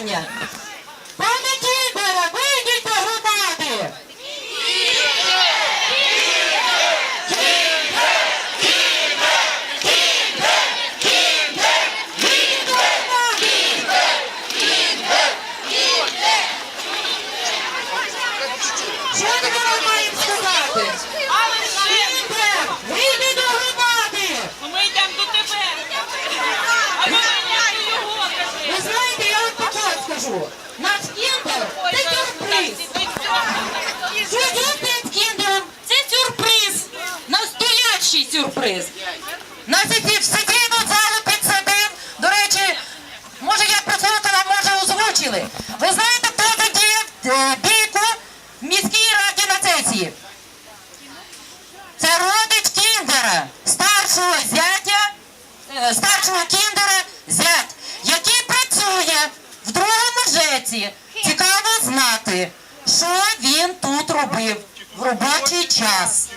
питання. Пане Кіндере, вийдіть до громади. Що ми вам маємо сказати? Кіндер, вийдіть до громади. Ну, Ми йдемо до тебе. А ви мене його Ви кажи. знаєте, я вам таке скажу. Наш кіндер – це сюрприз. З кіндером? Це сюрприз. Настоящий сюрприз. Нас сидійну залу підсадив. До речі, може я прослухала, може озвучили. Ви знаєте, хто задіяв е, бійку в міській раді на сесії? Це родич кіндера, старшого зятя, е, старшого кіндера другому. Цікаво знати, що він тут робив в робочий час.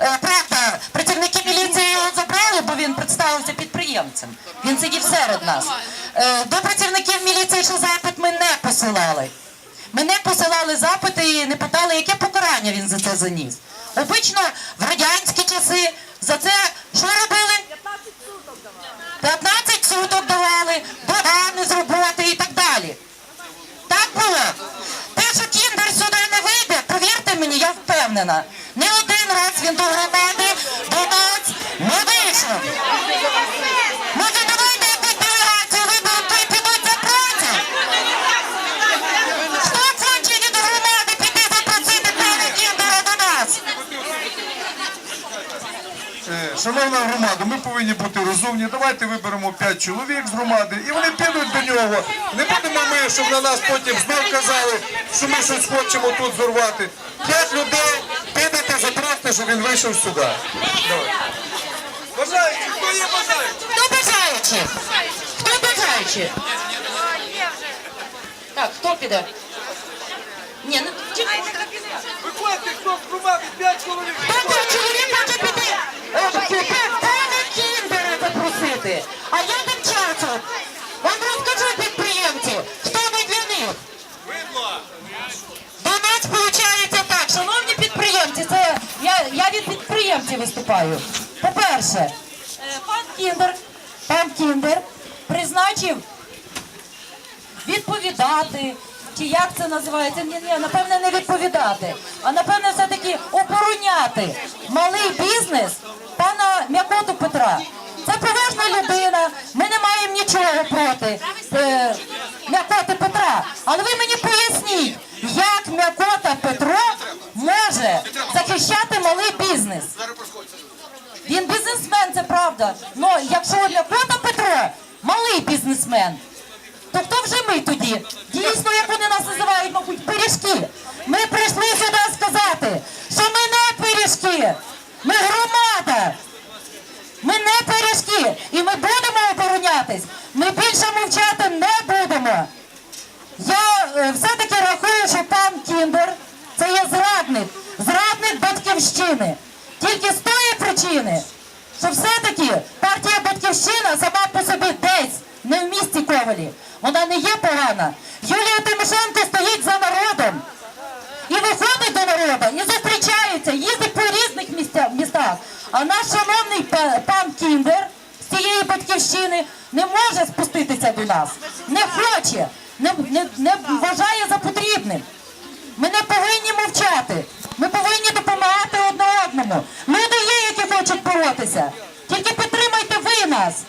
Е, Правда, працівники міліції його забрали, бо він представився підприємцем. Він сидів серед нас. Е, До працівників міліції ще запит ми не посилали. Ми не посилали запити і не питали, яке покарання він за це заніс. Обично в радянські часи за це що робили? 15 суток давали, догани з роботи і так далі. Так було. Те, що кіндер сюди не вийде, повірте мені, я впевнена. Не один раз він до громади до нас не вийшов. Може, давайте якусь делегацію виберемо, і підуть за працю? Хто хоче від громади піти запросити пана кіндера до нас? Е, Шановна громада, ми повинні бути розумні. Давайте виберемо 5 чоловік з громади і вони підуть до нього. Не будемо ми, щоб на нас потім знов казали, що ми щось хочемо тут зорвати. П'ять людей підете запросите, щоб він вийшов сюди. Давай. Бажаючи, хто є бажаючи? Хто бажаючи? Хто бажаючи? Так, хто піде? Ні, ну чекайте. Виходьте, хто з громади, 5 чоловік. Хто чоловік підприємців виступаю. По-перше, пан Кіндер, пан Кіндер призначив відповідати. Чи як це називається? Ні, ні, напевне, не відповідати, а напевне, все-таки обороняти малий бізнес пана М'якоту Петра. Це поважна людина. Ми не маємо нічого проти е, М'якоти Петра. Але ви мені поясніть, як М'якота Петро може захищати малий бізнес. Він бізнесмен, це правда. Ну, якщо М'якота Петро малий бізнесмен, то хто вже ми тоді? Дійсно, як вони нас називають, мабуть, пиріжки. Ми прийшли сюди сказати, що ми не пиріжки, ми громада. Ми не пиріжки, і ми будемо оборонятись. Ми більше мовчати не будемо. Я е, все-таки рахую, що пан Кіндер це є зрадник, зрадник батьківщини. Тільки з тої причини, що все-таки партія Батьківщина сама по собі десь, не в місті Ковалі. Вона не є погана. Юлія Тимошенко стоїть за народом і виходить до народу, і зустрічається, їздить по різних містах. А наш шановний пан Кіндер з цієї батьківщини не може спуститися до нас, не хоче, не, не, не вважає за потрібним. Ми не повинні мовчати. Ми повинні допомагати одне одному. Які хочуть боротися. Тільки підтримайте ви нас.